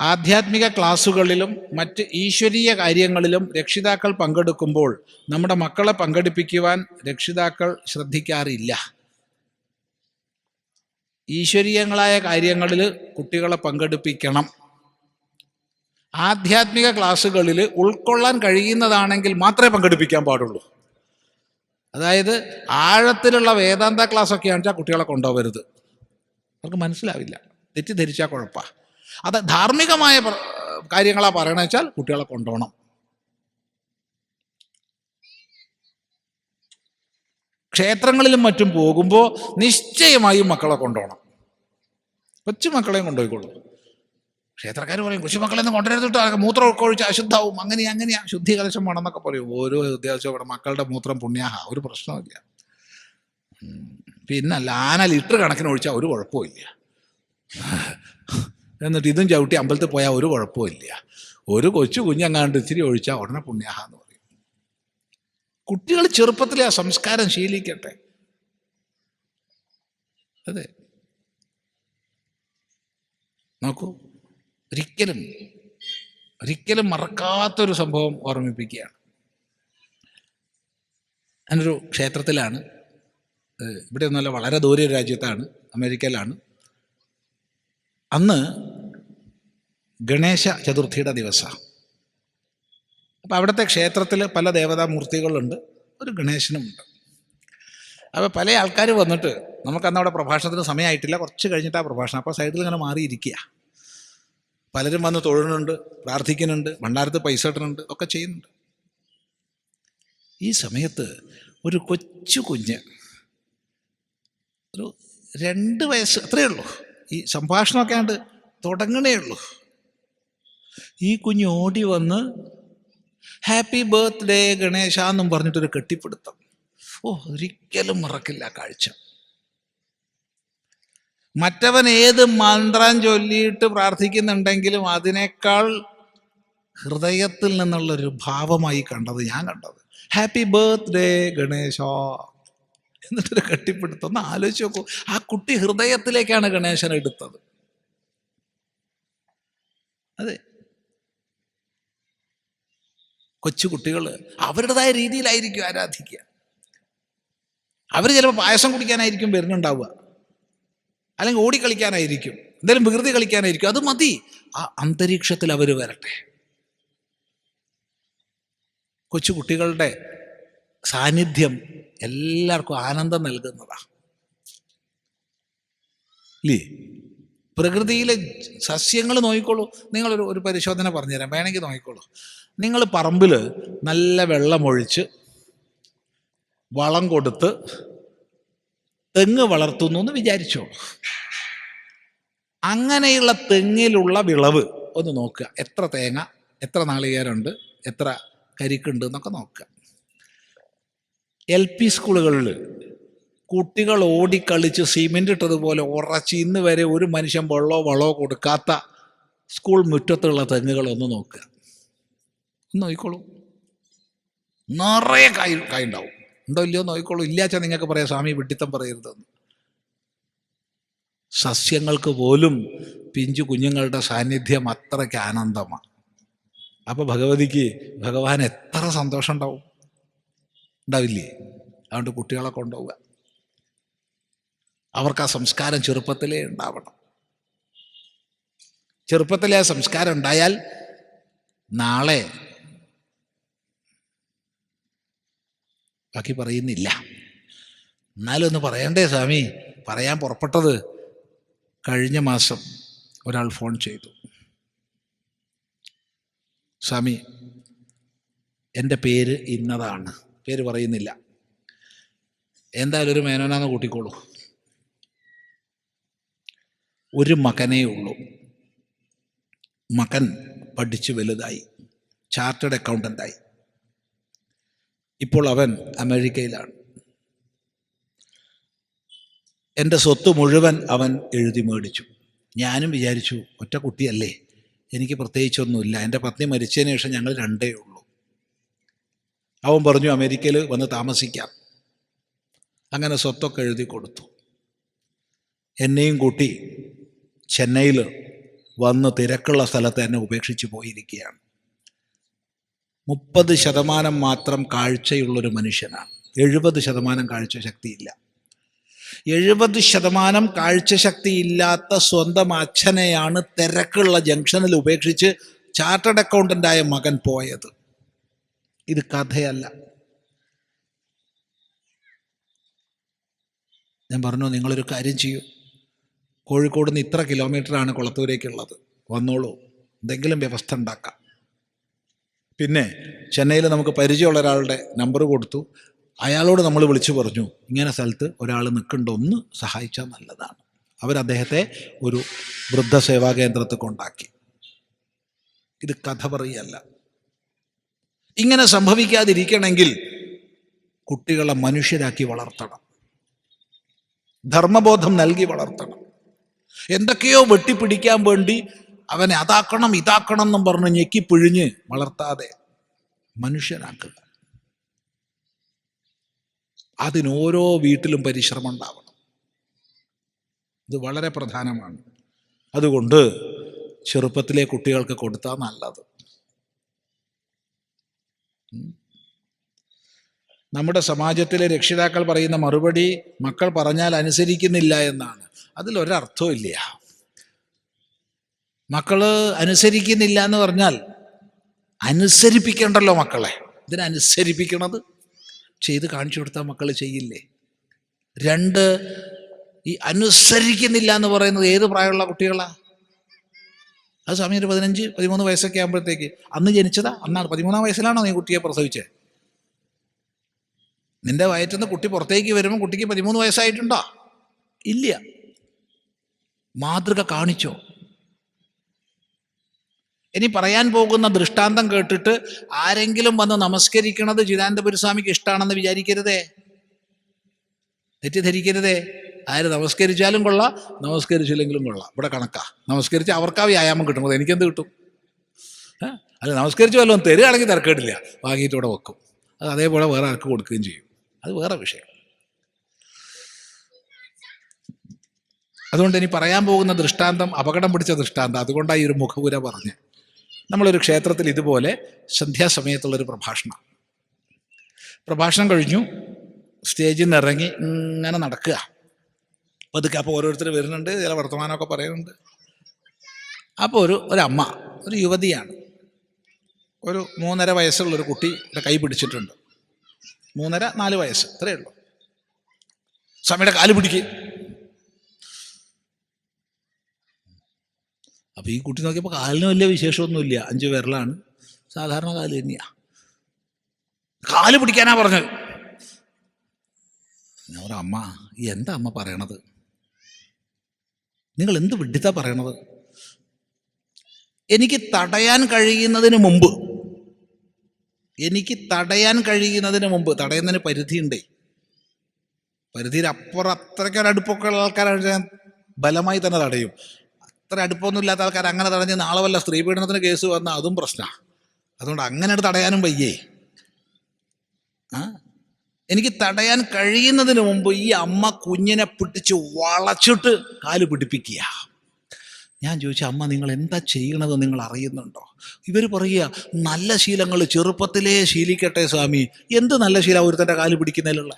ആധ്യാത്മിക ക്ലാസ്സുകളിലും മറ്റ് ഈശ്വരീയ കാര്യങ്ങളിലും രക്ഷിതാക്കൾ പങ്കെടുക്കുമ്പോൾ നമ്മുടെ മക്കളെ പങ്കെടുപ്പിക്കുവാൻ രക്ഷിതാക്കൾ ശ്രദ്ധിക്കാറില്ല. ഈശ്വരീയങ്ങളായ കാര്യങ്ങളിൽ കുട്ടികളെ പങ്കെടുപ്പിക്കണം. ആധ്യാത്മിക ക്ലാസ്സുകളിൽ ഉൾക്കൊള്ളാൻ കഴിയുന്നതാണെങ്കിൽ മാത്രമേ പങ്കെടുപ്പിക്കാൻ പാടുള്ളൂ. അതായത് ആഴത്തിലുള്ള വേദാന്ത ക്ലാസ്സൊക്കെ ആണെച്ചാൽ കുട്ടികളെ കൊണ്ടുപോകരുത്. അവർക്ക് മനസ്സിലാവില്ല. തെറ്റിദ്ധരിച്ചാൽ കുഴപ്പമാണ് അത് ധാർമ്മികമായ കാര്യങ്ങളാ പറയണ വെച്ചാൽ കുട്ടികളെ കൊണ്ടുപോകണം. ക്ഷേത്രങ്ങളിലും മറ്റും പോകുമ്പോൾ നിശ്ചയമായും മക്കളെ കൊണ്ടുപോകണം. കൊച്ചു മക്കളെയും കൊണ്ടുപോയിക്കൊള്ളൂ ക്ഷേത്രക്കാർ പറയും കൊച്ചുമക്കളെ ഒന്നും കൊണ്ടുവരരുത് കേട്ടോ മൂത്രം ഒഴിച്ച് അശുദ്ധാവും. അങ്ങനെ അങ്ങനെയാ ശുദ്ധി കലശം വേണമെന്നൊക്കെ പറയും. ഓരോ ഉദ്ദേശം ഇവിടെ മക്കളുടെ മൂത്രം പുണ്യാഹ ഒരു പ്രശ്നമില്ല പിന്നെ ലാന ലിറ്റർ കണക്കിന് ഒഴിച്ചാൽ ഒരു കുഴപ്പമില്ല എന്നിട്ട് ഇതും ചവിട്ടി അമ്പലത്തിൽ പോയാൽ ഒരു കുഴപ്പമില്ല ഒരു കൊച്ചു കുഞ്ഞങ്ങാണ്ട് ഇച്ചിരി ഒഴിച്ചാൽ ഉടനെ പുണ്യാഹ എന്ന് പറയും. കുട്ടികൾ ചെറുപ്പത്തിലെ ആ സംസ്കാരം ശീലിക്കട്ടെ. അതെ. നോക്കൂ. ഒരിക്കലും ഒരിക്കലും മറക്കാത്തൊരു സംഭവം ഓർമ്മിപ്പിക്കുകയാണ്. ഞാനൊരു ക്ഷേത്രത്തിലാണ്. ഇവിടെ ഒന്നുമല്ല വളരെ ദൂരെ രാജ്യത്താണ് അമേരിക്കയിലാണ്. അന്ന് ഗണേശ ചതുർത്ഥിയുടെ ദിവസമാണ്. അപ്പോൾ അവിടുത്തെ ക്ഷേത്രത്തിൽ പല ദേവതാമൂർത്തികളുണ്ട് ഒരു ഗണേശനുമുണ്ട്. അപ്പോൾ പല ആൾക്കാർ വന്നിട്ട് നമുക്കന്ന് അവിടെ പ്രഭാഷണത്തിന് സമയമായിട്ടില്ല കുറച്ച് കഴിഞ്ഞിട്ട് ആ പ്രഭാഷണം. അപ്പോൾ സൈഡിൽ ഇങ്ങനെ മാറിയിരിക്കുക. പലരും വന്ന് തൊഴുന്നുണ്ട് പ്രാർത്ഥിക്കുന്നുണ്ട് ഭണ്ഡാരത്ത് പൈസ ഇടുന്നുണ്ട് ഒക്കെ ചെയ്യുന്നുണ്ട്. ഈ സമയത്ത് ഒരു കൊച്ചു കുഞ്ഞ് ഒരു രണ്ട് വയസ്സ് അത്രയേ ഉള്ളൂ. ഈ സംഭാഷണമൊക്കെ ആണ്ട് തുടങ്ങണേ ഉള്ളൂ. ഈ കുഞ്ഞ് ഓടി വന്ന് ഹാപ്പി ബർത്ത്ഡേ ഗണേശ എന്നും പറഞ്ഞിട്ടൊരു കെട്ടിപ്പിടുത്തം. ഓ ഒരിക്കലും മറക്കില്ല കാഴ്ച. മറ്റവൻ ഏത് മന്ത്രം ചൊല്ലിയിട്ട് പ്രാർത്ഥിക്കുന്നുണ്ടെങ്കിലും അതിനേക്കാൾ ഹൃദയത്തിൽ നിന്നുള്ളൊരു ഭാവമായി കണ്ടത് ഞാൻ കണ്ടത്. Happy birthday Ganesha. എന്നിട്ടൊരു കെട്ടിപ്പിടുത്തം. ഒന്ന് ആലോചിച്ച് നോക്കൂ. ആ കുട്ടി ഹൃദയത്തിലേക്കാണ് ഗണേശൻ എടുത്തത്. അതെ. കൊച്ചു കുട്ടികൾ അവരുടേതായ രീതിയിലായിരിക്കും ആരാധിക്കുക. അവർ ചിലപ്പോൾ പായസം കുടിക്കാനായിരിക്കും വരുന്നുണ്ടാവുക. അല്ലെങ്കിൽ ഓടിക്കളിക്കാനായിരിക്കും. എന്തെങ്കിലും വികൃതി കളിക്കാനായിരിക്കും. അത് മതി. ആ അന്തരീക്ഷത്തിൽ അവർ വരട്ടെ. കൊച്ചു കുട്ടികളുടെ സാന്നിധ്യം എല്ലാവർക്കും ആനന്ദം നൽകുന്നതാണ് ഇല്ലേ? പ്രകൃതിയിലെ സസ്യങ്ങൾ നോക്കിക്കോളൂ. നിങ്ങളൊരു ഒരു പരിശോധന പറഞ്ഞുതരാം. വേണമെങ്കിൽ നോക്കിക്കോളൂ. നിങ്ങൾ പറമ്പിൽ നല്ല വെള്ളമൊഴിച്ച് വളം കൊടുത്ത് തെങ്ങ് വളർത്തുന്നു എന്ന് വിചാരിച്ചോ? അങ്ങനെയുള്ള തെങ്ങിലുള്ള വിളവ് ഒന്ന് നോക്കുക. എത്ര തേങ്ങ എത്ര നാളികേരമുണ്ട് എത്ര കരിക്കുണ്ട് എന്നൊക്കെ നോക്കുക. എൽ പി സ്കൂളുകളിൽ കുട്ടികൾ ഓടിക്കളിച്ച് സിമെന്റ് ഇട്ടതുപോലെ ഉറച്ച് ഇന്ന് വരെ ഒരു മനുഷ്യൻ വെള്ളോ വളോ കൊടുക്കാത്ത സ്കൂൾ മുറ്റത്തുള്ള തെങ്ങുകളൊന്ന് നോക്കുക. ഒന്ന് നോക്കിക്കോളൂ. നിറയെ കായ് കായ് ഉണ്ടാവും. ഉണ്ടോ ഇല്ലയോ നോക്കിക്കോളൂ. ഇല്ലാച്ചാൽ നിങ്ങൾക്ക് പറയാം സ്വാമി വിട്ടിത്തം പറയരുതെന്ന്. സസ്യങ്ങൾക്ക് പോലും പിഞ്ചു കുഞ്ഞുങ്ങളുടെ സാന്നിധ്യം അത്രയ്ക്ക് ആനന്ദമാണ് അപ്പോൾ ഭഗവതിക്ക് ഭഗവാൻ എത്ര സന്തോഷം ഉണ്ടാവും? ഉണ്ടാവില്ലേ? അതുകൊണ്ട് കുട്ടികളെ കൊണ്ടുപോവുക. അവർക്ക് ആ സംസ്കാരം ചെറുപ്പത്തിലേ ഉണ്ടാവണം. ചെറുപ്പത്തിലെ ആ സംസ്കാരം ഉണ്ടായാൽ നാളെ ബാക്കി പറയുന്നില്ല. എന്നാലും ഒന്ന് പറയണ്ടേ സ്വാമി? പറയാൻ പുറപ്പെട്ടത് കഴിഞ്ഞ മാസം ഒരാൾ ഫോൺ ചെയ്തു. സ്വാമി എന്റെ പേര് ഇന്നതാണ്. പേര് പറയുന്നില്ല. എന്തായാലും ഒരു മേനോനാന്ന് കൂട്ടിക്കോളൂ. ഒരു മകനേ ഉള്ളൂ. മകൻ പഠിച്ചു വലുതായി. ചാർട്ടേഡ് അക്കൗണ്ടന്റായി ഇപ്പോൾ അവൻ അമേരിക്കയിലാണ്. എന്റെ സ്വത്ത് മുഴുവൻ അവൻ എഴുതി മേടിച്ചു. ഞാനും വിചാരിച്ചു ഒറ്റ കുട്ടിയല്ലേ? എനിക്ക് പ്രത്യേകിച്ചൊന്നുമില്ല. എന്റെ പത്നി മരിച്ചതിന് ശേഷം ഞങ്ങൾ രണ്ടേ ഉള്ളൂ. അവൻ പറഞ്ഞു അമേരിക്കയിൽ വന്ന് താമസിക്കാം. അങ്ങനെ സ്വത്തൊക്കെ എഴുതി കൊടുത്തു. എന്നെയും കൂട്ടി ചെന്നൈയിൽ വന്ന് തിരക്കുള്ള സ്ഥലത്ത് എന്നെ ഉപേക്ഷിച്ച് പോയിരിക്കുകയാണ്. മുപ്പത് ശതമാനം മാത്രം കാഴ്ചയുള്ളൊരു മനുഷ്യനാണ്. എഴുപത് ശതമാനം കാഴ്ച ശക്തിയില്ല എഴുപത് ശതമാനം കാഴ്ചശക്തി ഇല്ലാത്ത സ്വന്തം അച്ഛനെയാണ് തിരക്കുള്ള ജംഗ്ഷനിൽ ഉപേക്ഷിച്ച് ചാർട്ടേഡ് അക്കൗണ്ടന്റായ മകൻ പോയത്. ഇത് കഥയല്ല. ഞാൻ പറഞ്ഞു നിങ്ങളൊരു കാര്യം ചെയ്യൂ. കോഴിക്കോട് നിന്ന് ഇത്ര കിലോമീറ്ററാണ് കുളത്തൂരേക്കുള്ളത്. വന്നോളൂ. എന്തെങ്കിലും വ്യവസ്ഥ ഉണ്ടാക്കാം. പിന്നെ ചെന്നൈയിൽ നമുക്ക് പരിചയമുള്ള ഒരാളുടെ നമ്പർ കൊടുത്തു. അയാളോട് നമ്മൾ വിളിച്ചു പറഞ്ഞു ഇങ്ങനെ സ്ഥലത്ത് ഒരാൾ നിൽക്കുന്നുണ്ട് ഒന്ന് സഹായിച്ചാൽ നല്ലതാണ്. അവർ അദ്ദേഹത്തെ ഒരു വൃദ്ധസേവാ കേന്ദ്രത്തിൽ കൊണ്ടാക്കി. ഇത് കഥ പറയല്ല. ഇങ്ങനെ സംഭവിക്കാതിരിക്കണമെങ്കിൽ കുട്ടികളെ മനുഷ്യരാക്കി വളർത്തണം. ധർമ്മബോധം നൽകി വളർത്തണം. എന്തൊക്കെയോ വെട്ടിപ്പിടിക്കാൻ വേണ്ടി അവനെ അതാക്കണം ഇതാക്കണം എന്നും പറഞ്ഞ് ഞെക്കി പിഴിഞ്ഞ് വളർത്താതെ മനുഷ്യനാക്കുക. അതിനോരോ വീട്ടിലും പരിശ്രമം ഉണ്ടാവണം. ഇത് വളരെ പ്രധാനമാണ്. അതുകൊണ്ട് ചെറുപ്പത്തിലെ കുട്ടികൾക്ക് കൊടുത്താൽ നല്ലത്. നമ്മുടെ സമാജത്തിലെ രക്ഷിതാക്കൾ പറയുന്ന മറുപടി മക്കൾ പറഞ്ഞാൽ അനുസരിക്കുന്നില്ല എന്നാണ്. അതിലൊരർത്ഥവും മക്കൾ അനുസരിക്കുന്നില്ല എന്ന് പറഞ്ഞാൽ അനുസരിപ്പിക്കണ്ടല്ലോ മക്കളെ. ഇതിനനുസരിപ്പിക്കണത്. ചെയ്ത് കാണിച്ചു കൊടുത്താൽ മക്കൾ ചെയ്യില്ലേ? രണ്ട് ഈ അനുസരിക്കുന്നില്ല എന്ന് പറയുന്നത് ഏത് പ്രായമുള്ള കുട്ടികളാ? അത് സമയം ഒരു പതിനഞ്ച് പതിമൂന്ന് വയസ്സൊക്കെ ആകുമ്പോഴത്തേക്ക്. അന്ന് ജനിച്ചതാ അന്നാണ്. പതിമൂന്നാം വയസ്സിലാണോ നീ കുട്ടിയെ പ്രസവിച്ചത് നിന്റെ വയറ്റിൽ നിന്ന് കുട്ടി പുറത്തേക്ക് വരുമ്പോൾ കുട്ടിക്ക് പതിമൂന്ന് വയസ്സായിട്ടുണ്ടോ? ഇല്ല. മാതൃക കാണിച്ചോ? ഇനി പറയാൻ പോകുന്ന ദൃഷ്ടാന്തം കേട്ടിട്ട് ആരെങ്കിലും വന്ന് നമസ്കരിക്കണത് ചിദാനന്ദപുരസ്വാമിക്ക് ഇഷ്ടമാണെന്ന് വിചാരിക്കരുതേ? തെറ്റിദ്ധരിക്കരുതേ? ആര് നമസ്കരിച്ചാലും കൊള്ളാം നമസ്കരിച്ചില്ലെങ്കിലും കൊള്ളാം. ഇവിടെ കണക്കാ. നമസ്കരിച്ച് അവർക്കാ വ്യായാമം കിട്ടുന്നത്. എനിക്കെന്ത് കിട്ടും? അല്ല നമസ്കരിച്ച് വല്ലതും തരികയാണെങ്കിൽ തിരക്കേടില്ല. വാങ്ങിയിട്ട് ഇവിടെ വെക്കും. അത് അതേപോലെ വേറെ ആർക്ക് കൊടുക്കുകയും ചെയ്യും. അത് വേറെ വിഷയം. അതുകൊണ്ട് ഇനി പറയാൻ പോകുന്ന ദൃഷ്ടാന്തം അപകടം പിടിച്ച ദൃഷ്ടാന്തം അതുകൊണ്ടാണ് ഈ ഒരു മുഖപുര പറഞ്ഞ്. നമ്മളൊരു ക്ഷേത്രത്തിൽ ഇതുപോലെ സന്ധ്യാസമയത്തുള്ളൊരു പ്രഭാഷണം. പ്രഭാഷണം കഴിഞ്ഞു. സ്റ്റേജിൽ നിന്ന് ഇറങ്ങി ഇങ്ങനെ നടക്കുക. പതുക്കെ അപ്പോൾ ഓരോരുത്തർ വരുന്നുണ്ട് ചില വർത്തമാനമൊക്കെ പറയുന്നുണ്ട്. അപ്പോൾ ഒരു ഒരമ്മ ഒരു യുവതിയാണ്. ഒരു മൂന്നര വയസ്സുള്ളൊരു കുട്ടിയുടെ കൈ പിടിച്ചിട്ടുണ്ട്. മൂന്നര നാല് വയസ്സ് അത്രയേ ഉള്ളൂ. സ്വാമിയുടെ കാൽ പിടിക്കുക അപ്പോൾ ഈ കുട്ടി നോക്കിയപ്പോൾ കാലിന് വലിയ വിശേഷമൊന്നുമില്ല. അഞ്ച് വിരലാണ്. സാധാരണ കാൽ തന്നെയാ. കാൽ പിടിക്കാനാ പറഞ്ഞത്. അമ്മ എന്താ അമ്മ പറയണത്? നിങ്ങൾ എന്ത് വിഡിത്താ പറയണത്? എനിക്ക് തടയാൻ കഴിയുന്നതിന് മുമ്പ് എനിക്ക് തടയാൻ കഴിയുന്നതിന് മുമ്പ് തടയുന്നതിന് പരിധിയുണ്ടേ. പരിധിയിൽ അപ്പുറം അത്രയ്ക്ക് ഒരു അടുപ്പൊക്കെ ഉള്ള ആൾക്കാരാണ് ഞാൻ ബലമായി തന്നെ തടയും. അത്ര അടുപ്പമൊന്നും ഇല്ലാത്ത ആൾക്കാർ അങ്ങനെ തടഞ്ഞ് നാളെ വല്ല സ്ത്രീ പീഡനത്തിന് കേസ് വന്നാൽ അതും പ്രശ്നമാണ് അതുകൊണ്ട് അങ്ങനെ തടയാനും വയ്യേ. ആ? എനിക്ക് തടയാൻ കഴിയുന്നതിന് മുമ്പ് ഈ അമ്മ കുഞ്ഞിനെ പിടിച്ച് വളച്ചിട്ട് കാൽ പിടിപ്പിക്കുക. ഞാൻ ചോദിച്ചു അമ്മ നിങ്ങൾ എന്താ ചെയ്യണത് നിങ്ങൾ അറിയുന്നുണ്ടോ? ഇവർ പറയുക നല്ല ശീലങ്ങൾ ചെറുപ്പത്തിലേ ശീലിക്കട്ടെ സ്വാമി. എന്ത് നല്ല ശീലം ഒരുത്തന്റെ കാൽ പിടിക്കുന്നതിലുള്ള?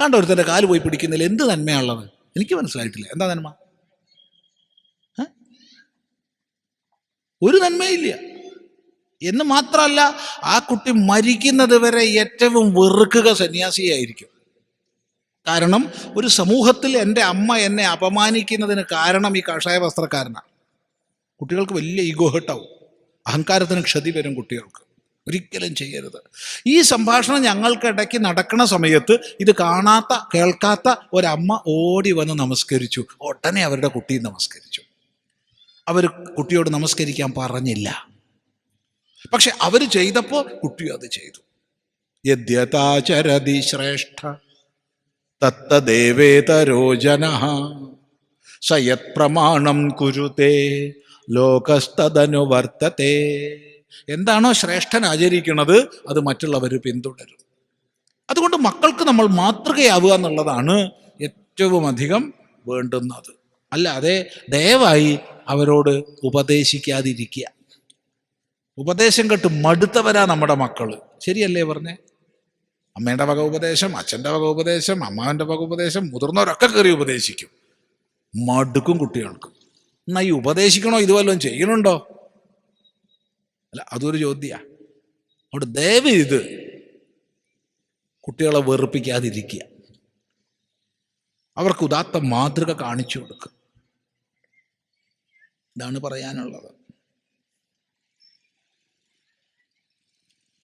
കണ്ടോ ഒരുത്തന്റെ കാൽ പോയി പിടിക്കുന്നതിൽ എന്ത് നന്മയാണുള്ളത് എനിക്ക് മനസ്സിലായിട്ടില്ല. എന്താ നന്മ? ഒരു നന്മയില്ല. എന്ന് മാത്രമല്ല ആ കുട്ടി മരിക്കുന്നത് വരെ ഏറ്റവും വെറുക്കുക സന്യാസിയായിരിക്കും. കാരണം ഒരു സമൂഹത്തിൽ എന്റെ അമ്മ എന്നെ അപമാനിക്കുന്നതിന് കാരണം ഈ കഷായ വസ്ത്രക്കാരനാണ്. കുട്ടികൾക്ക് വലിയ ഈഗോ ഹെട്ടാവും. അഹങ്കാരത്തിന് ക്ഷതി വരും കുട്ടികൾക്ക്. ഒരിക്കലും ചെയ്യരുത്. ഈ സംഭാഷണം ഞങ്ങൾക്കിടയ്ക്ക് നടക്കുന്ന സമയത്ത് ഇത് കാണാത്ത കേൾക്കാത്ത ഒരമ്മ ഓടി വന്ന് നമസ്കരിച്ചു. ഉടനെ അവരുടെ കുട്ടി നമസ്കരിച്ചു. അവർ കുട്ടിയോട് നമസ്കരിക്കാൻ പറഞ്ഞില്ല. പക്ഷെ അവർ ചെയ്തപ്പോൾ കുട്ടി അത് ചെയ്തു. യദ്യതാചരതി ശ്രേഷ്ഠ തത്തദേവേതരോജന സയത് പ്രമാണം കുരുതേ ലോകസ്തനുവർത്തത്തെ എന്താണോ ശ്രേഷ്ഠൻ ആചരിക്കുന്നത് അത് മറ്റുള്ളവർ പിന്തുടരും. അതുകൊണ്ട് മക്കൾക്ക് നമ്മൾ മാതൃകയാവുക എന്നുള്ളതാണ് ഏറ്റവും അധികം വേണ്ടുന്നത്. അല്ലാതെ ദയവായി അവരോട് ഉപദേശിക്കാതിരിക്കുക. ഉപദേശം കേട്ട് മടുത്തവരാ നമ്മുടെ മക്കൾ ശരിയല്ലേ പറഞ്ഞേ? അമ്മയുടെ വക ഉപദേശം അച്ഛന്റെ വക ഉപദേശം അമ്മാവന്റെ വക ഉപദേശം മുതിർന്നവരൊക്കെ കയറി ഉപദേശിക്കും. മടുക്കും കുട്ടികൾക്ക്. എന്നാ ഈ ഉപദേശിക്കണോ ഇത് ചെയ്യണുണ്ടോ? അല്ല അതൊരു ചോദ്യ. അവിടെ ദയവ് ഇത് കുട്ടികളെ വെറുപ്പിക്കാതിരിക്കുക. അവർക്ക് ഉദാത്ത മാതൃക കാണിച്ചു കൊടുക്കുക. ഇതാണ് പറയാനുള്ളത്.